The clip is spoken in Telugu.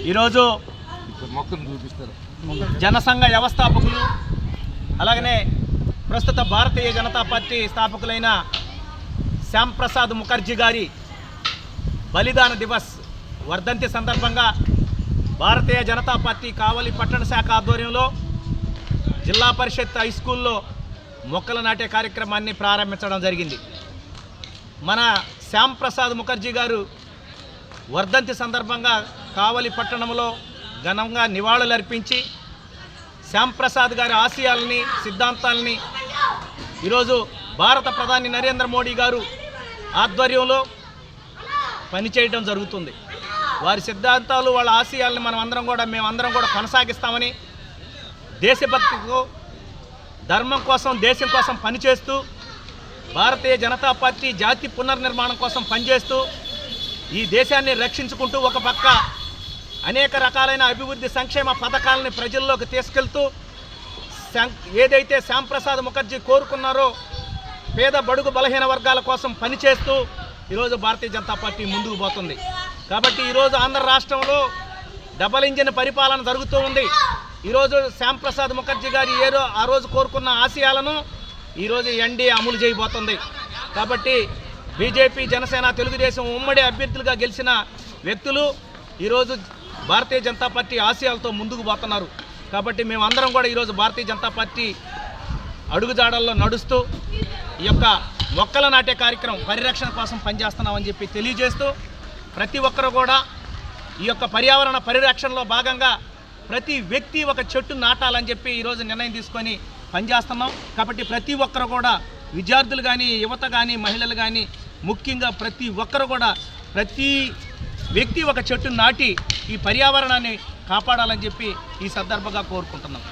ఈరోజు జనసంఘ వ్యవస్థాపకులు అలాగనే ప్రస్తుత భారతీయ జనతా పార్టీ స్థాపకులైన శ్యామ్ ప్రసాద్ ముఖర్జీ గారి బలిదాన దివస్ వర్ధంతి సందర్భంగా భారతీయ జనతా పార్టీ కావలి పట్టణ శాఖ ఆధ్వర్యంలో జిల్లా పరిషత్ హై స్కూల్లో మొక్కలు నాటే కార్యక్రమాన్ని ప్రారంభించడం జరిగింది. మన శ్యామ్ ప్రసాద్ ముఖర్జీ గారు వర్ధంతి సందర్భంగా కావలి పట్టణంలో ఘనంగా నివాళులర్పించి శ్యాంప్రసాద్ గారి ఆశయాలని సిద్ధాంతాలని ఈరోజు భారత ప్రధాని నరేంద్ర మోడీ గారు ఆధ్వర్యంలో పనిచేయడం జరుగుతుంది. వారి సిద్ధాంతాలు వాళ్ళ ఆశయాలను మనం అందరం కూడా మేమందరం కూడా కొనసాగిస్తామని దేశభక్తితో ధర్మం కోసం దేశం కోసం పనిచేస్తూ భారతీయ జనతా పార్టీ జాతి పునర్నిర్మాణం కోసం పనిచేస్తూ ఈ దేశాన్ని రక్షించుకుంటూ ఒక పక్క అనేక రకాలైన అభివృద్ధి సంక్షేమ పథకాలని ప్రజల్లోకి తీసుకెళ్తూ ఏదైతే శ్యాంప్రసాద్ ముఖర్జీ కోరుకున్నారో పేద బడుగు బలహీన వర్గాల కోసం పనిచేస్తూ ఈరోజు భారతీయ జనతా పార్టీ ముందుకు పోతుంది. కాబట్టి ఈరోజు ఆంధ్ర రాష్ట్రంలో డబల్ ఇంజిన్ పరిపాలన జరుగుతూ ఉంది. ఈరోజు శ్యాంప్రసాద్ ముఖర్జీ గారు ఏ ఆ రోజు కోరుకున్న ఆశయాలను ఈరోజు ఎన్డీఏ అమలు చేయబోతుంది. కాబట్టి బీజేపీ జనసేన తెలుగుదేశం ఉమ్మడి అభ్యర్థులుగా గెలిచిన వ్యక్తులు ఈరోజు భారతీయ జనతా పార్టీ ఆశయాలతో ముందుకు పోతున్నారు. కాబట్టి మేమందరం కూడా ఈరోజు భారతీయ జనతా పార్టీ అడుగుజాడల్లో నడుస్తూ ఈ యొక్క మొక్కల నాటే కార్యక్రమం పరిరక్షణ కోసం పనిచేస్తున్నామని చెప్పి తెలియజేస్తూ ప్రతి ఒక్కరు కూడా ఈ యొక్క పర్యావరణ పరిరక్షణలో భాగంగా ప్రతి వ్యక్తి ఒక చెట్టు నాటాలని చెప్పి ఈరోజు నిర్ణయం తీసుకొని పనిచేస్తున్నాం. కాబట్టి ప్రతి ఒక్కరు కూడా విద్యార్థులు కానీ యువత కానీ మహిళలు కానీ ముఖ్యంగా ప్రతి ఒక్కరు కూడా ప్రతి వ్యక్తి ఒక చెట్టు నాటి ఈ పర్యావరణాన్ని కాపాడాలని చెప్పి ఈ సందర్భంగా కోరుకుంటున్నాం.